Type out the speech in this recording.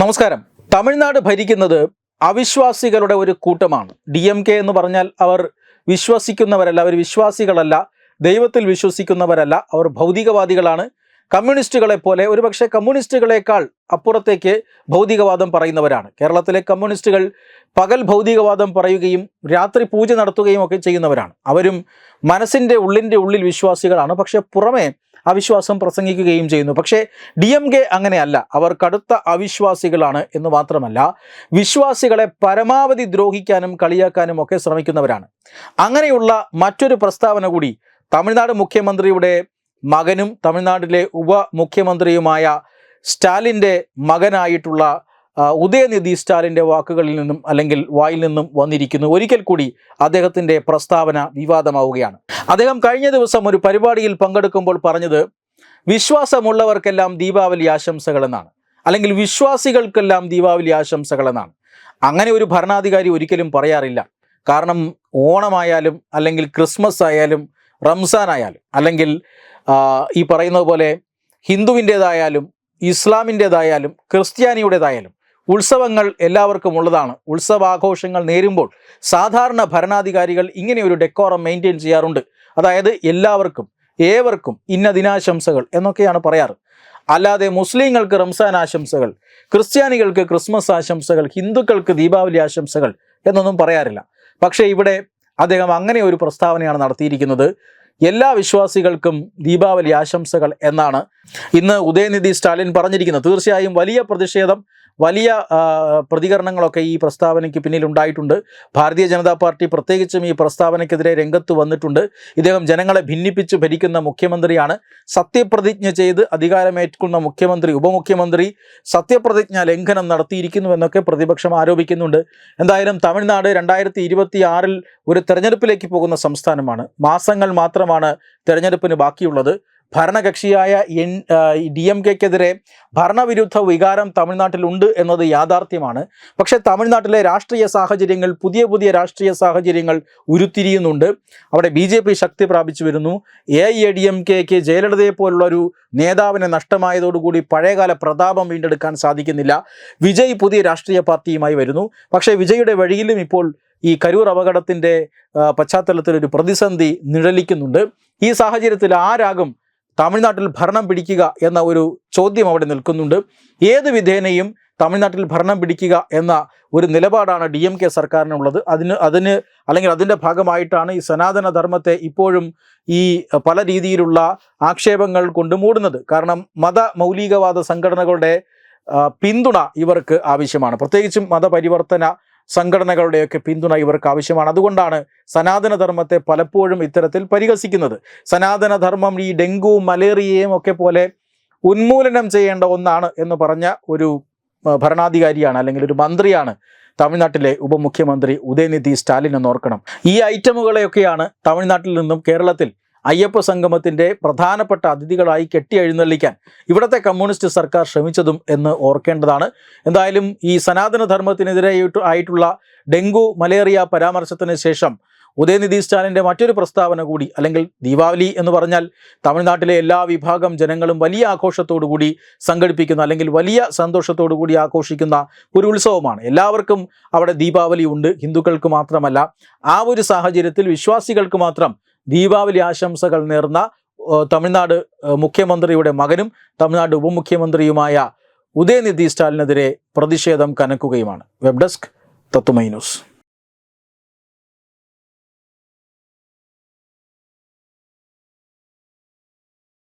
നമസ്കാരം. തമിഴ്നാട് ഭരിക്കുന്നത് അവിശ്വാസികളുടെ ഒരു കൂട്ടമാണ്. ഡി എം കെ എന്ന് പറഞ്ഞാൽ അവർ വിശ്വസിക്കുന്നവരല്ല അവർ വിശ്വാസികളല്ല ദൈവത്തിൽ വിശ്വസിക്കുന്നവരല്ല അവർ ഭൗതികവാദികളാണ്. കമ്മ്യൂണിസ്റ്റുകളെ പോലെ ഒരുപക്ഷെ കമ്മ്യൂണിസ്റ്റുകളെക്കാൾ അപ്പുറത്തേക്ക് ഭൗതികവാദം പറയുന്നവരാണ്. കേരളത്തിലെ കമ്മ്യൂണിസ്റ്റുകൾ പകൽ ഭൗതികവാദം പറയുകയും രാത്രി പൂജ നടത്തുകയും ഒക്കെ ചെയ്യുന്നവരാണ്. അവരും മനസ്സിന്റെ ഉള്ളിന്റെ ഉള്ളിൽ വിശ്വാസികളാണ്. പക്ഷെ പുറമേ അവിശ്വാസം പ്രസംഗിക്കുകയും ചെയ്യുന്നു. പക്ഷേ ഡി എം കെ അങ്ങനെയല്ല. അവർ കടുത്ത അവിശ്വാസികളാണ് എന്ന് മാത്രമല്ല വിശ്വാസികളെ പരമാവധി ദ്രോഹിക്കാനും കളിയാക്കാനും ഒക്കെ ശ്രമിക്കുന്നവരാണ്. അങ്ങനെയുള്ള മറ്റൊരു പ്രസ്താവന കൂടി തമിഴ്നാട് മുഖ്യമന്ത്രിയുടെ മകനും തമിഴ്നാട്ടിലെ ഉപമുഖ്യമന്ത്രിയുമായ സ്റ്റാലിന്റെ മകനായിട്ടുള്ള ഉദയനിധി സ്റ്റാലിന്റെ വാക്കുകളിൽ നിന്നും അല്ലെങ്കിൽ വായിൽ നിന്നും വന്നിരിക്കുന്നു. ഒരിക്കൽ കൂടി അദ്ദേഹത്തിന്റെ പ്രസ്താവന വിവാദമാവുകയാണ്. അദ്ദേഹം കഴിഞ്ഞ ദിവസം ഒരു പരിപാടിയിൽ പങ്കെടുക്കുമ്പോൾ പറഞ്ഞത് വിശ്വാസമുള്ളവർക്കെല്ലാം ദീപാവലി ആശംസകൾ എന്നാണ്. അല്ലെങ്കിൽ വിശ്വാസികൾക്കെല്ലാം ദീപാവലി ആശംസകൾ എന്നാണ്. അങ്ങനെ ഒരു ഭരണാധികാരി ഒരിക്കലും പറയാറില്ല. കാരണം ഓണമായാലും അല്ലെങ്കിൽ ക്രിസ്മസ് ആയാലും റംസാൻ ആയാലും അല്ലെങ്കിൽ ഈ പറയുന്നത് പോലെ ഹിന്ദുവിന്റേതായാലും ഇസ്ലാമിന്റേതായാലും ക്രിസ്ത്യാനിയുടേതായാലും ഉത്സവങ്ങൾ എല്ലാവർക്കും ഉള്ളതാണ്. ഉത്സവാഘോഷങ്ങൾ നേരുമ്പോൾ സാധാരണ ഭരണാധികാരികൾ ഇങ്ങനെ ഒരു ഡെക്കോറം മെയിന്റെയിൻ ചെയ്യാറുണ്ട്. അതായത് എല്ലാവർക്കും ഏവർക്കും ഇന്ന ദിനാശംസകൾ എന്നൊക്കെയാണ് പറയാറ്. അല്ലാതെ മുസ്ലിങ്ങൾക്ക് റംസാൻ ആശംസകൾ ക്രിസ്ത്യാനികൾക്ക് ക്രിസ്മസ് ആശംസകൾ ഹിന്ദുക്കൾക്ക് ദീപാവലി ആശംസകൾ എന്നൊന്നും പറയാറില്ല. പക്ഷേ ഇവിടെ അദ്ദേഹം അങ്ങനെ ഒരു പ്രസ്താവനയാണ് നടത്തിയിരിക്കുന്നത്. എല്ലാ വിശ്വാസികൾക്കും ദീപാവലി ആശംസകൾ എന്നാണ് ഇന്ന് ഉദയനിധി സ്റ്റാലിൻ പറഞ്ഞിരിക്കുന്നത്. തീർച്ചയായും വലിയ പ്രതിഷേധം വലിയ പ്രതികരണങ്ങളൊക്കെ ഈ പ്രസ്താവനയ്ക്ക് പിന്നിലുണ്ടായിട്ടുണ്ട് ഭാരതീയ ജനതാ പാർട്ടി പ്രത്യേകിച്ചും ഈ പ്രസ്താവനയ്ക്കെതിരെ രംഗത്ത് വന്നിട്ടുണ്ട്. ഇദ്ദേഹം ജനങ്ങളെ ഭിന്നിപ്പിച്ച് ഭരിക്കുന്ന മുഖ്യമന്ത്രിയാണ്. സത്യപ്രതിജ്ഞ ചെയ്ത് അധികാരമേറ്റുന്ന മുഖ്യമന്ത്രി ഉപമുഖ്യമന്ത്രി സത്യപ്രതിജ്ഞ ലംഘനം നടത്തിയിരിക്കുന്നു എന്നൊക്കെ പ്രതിപക്ഷം ആരോപിക്കുന്നുണ്ട്. എന്തായാലും തമിഴ്നാട് രണ്ടായിരത്തി ഇരുപത്തി ഒരു തെരഞ്ഞെടുപ്പിലേക്ക് പോകുന്ന സംസ്ഥാനമാണ്. മാസങ്ങൾ മാത്രമാണ് തെരഞ്ഞെടുപ്പിന് ബാക്കിയുള്ളത്. ഭരണകക്ഷിയായ എൻ ഡി എം കെക്കെതിരെ ഭരണവിരുദ്ധ വികാരം തമിഴ്നാട്ടിലുണ്ട് എന്നത് യാഥാർത്ഥ്യമാണ്. പക്ഷേ തമിഴ്നാട്ടിലെ രാഷ്ട്രീയ സാഹചര്യങ്ങൾ പുതിയ പുതിയ രാഷ്ട്രീയ സാഹചര്യങ്ങൾ ഉരുത്തിരിയുന്നുണ്ട്. അവിടെ ബി ജെ പി ശക്തി പ്രാപിച്ചു വരുന്നു. എ ഐ ഡി എം കെക്ക് ജയലളിതയെ പോലുള്ള ഒരു നേതാവിനെ നഷ്ടമായതോടുകൂടി പഴയകാല പ്രതാപം വീണ്ടെടുക്കാൻ സാധിക്കുന്നില്ല. വിജയ് പുതിയ രാഷ്ട്രീയ പാർട്ടിയുമായി വരുന്നു. പക്ഷേ വിജയുടെ വഴിയിലും ഇപ്പോൾ ഈ കരൂർ അപകടത്തിന്റെ പശ്ചാത്തലത്തിൽ ഒരു പ്രതിസന്ധി നിഴലിക്കുന്നുണ്ട്. ഈ സാഹചര്യത്തിൽ ആരാകും തമിഴ്നാട്ടിൽ ഭരണം പിടിക്കുക എന്ന ഒരു ചോദ്യം അവിടെ നിൽക്കുന്നുണ്ട്. ഏത് വിധേനയും തമിഴ്നാട്ടിൽ ഭരണം പിടിക്കുക എന്ന ഒരു നിലപാടാണ് ഡി എം കെ സർക്കാരിനുള്ളത്. അതിന് അതിന് അല്ലെങ്കിൽ അതിന്റെ ഭാഗമായിട്ടാണ് ഈ സനാതന ധർമ്മത്തെ ഇപ്പോഴും ഈ പല രീതിയിലുള്ള ആക്ഷേപങ്ങൾ കൊണ്ട് മൂടുന്നത്. കാരണം മത മൗലികവാദ സംഘടനകളുടെ പിന്തുണ ഇവർക്ക് ആവശ്യമാണ്. പ്രത്യേകിച്ചും മതപരിവർത്തന സംഘടനകളുടെയൊക്കെ പിന്തുണ ഇവർക്ക് ആവശ്യമാണ് അതുകൊണ്ടാണ് സനാതനധർമ്മത്തെ പലപ്പോഴും ഇത്തരത്തിൽ പരിഹസിക്കുന്നത്. സനാതനധർമ്മം ഈ ഡെങ്കു മലേറിയയും ഒക്കെ പോലെ ഉന്മൂലനം ചെയ്യേണ്ട ഒന്നാണ് എന്ന് പറഞ്ഞ ഒരു ഭരണാധികാരിയാണ് അല്ലെങ്കിൽ ഒരു മന്ത്രിയാണ് തമിഴ്നാട്ടിലെ ഉപമുഖ്യമന്ത്രി ഉദയനിധി സ്റ്റാലിൻ എന്ന് ഓർക്കണം. ഈ ഐറ്റമുകളെയൊക്കെയാണ് തമിഴ്നാട്ടിൽ നിന്നും കേരളത്തിൽ അയ്യപ്പ സംഗമത്തിന്റെ പ്രധാനപ്പെട്ട അതിഥികളായി കെട്ടി എഴുന്നള്ളിക്കാൻ ഇവിടുത്തെ കമ്മ്യൂണിസ്റ്റ് സർക്കാർ ശ്രമിച്ചതും എന്ന് ഓർക്കേണ്ടതാണ്. എന്തായാലും ഈ സനാതനധർമ്മത്തിനെതിരെ ആയിട്ടുള്ള ഡെങ്കു മലേറിയ പരാമർശത്തിന് ശേഷം ഉദയനിധി സ്റ്റാലിന്റെ മറ്റൊരു പ്രസ്താവന കൂടി അല്ലെങ്കിൽ ദീപാവലി എന്ന് പറഞ്ഞാൽ തമിഴ്നാട്ടിലെ എല്ലാ വിഭാഗം ജനങ്ങളും വലിയ ആഘോഷത്തോടു കൂടി സംഘടിപ്പിക്കുന്ന അല്ലെങ്കിൽ വലിയ സന്തോഷത്തോടു കൂടി ആഘോഷിക്കുന്ന ഒരു ഉത്സവമാണ്. എല്ലാവർക്കും അവിടെ ദീപാവലി ഉണ്ട് ഹിന്ദുക്കൾക്ക് മാത്രമല്ല. ആ ഒരു സാഹചര്യത്തിൽ വിശ്വാസികൾക്ക് മാത്രം ദീപാവലി ആശംസകൾ നേർന്ന തമിഴ്നാട് മുഖ്യമന്ത്രിയുടെ മകനും തമിഴ്നാട് ഉപമുഖ്യമന്ത്രിയുമായ ഉദയനിധി സ്റ്റാലിനെതിരെ പ്രതിഷേധം കനക്കുകയുമാണ്. വെബ് ഡെസ്ക് തത്തുമൈ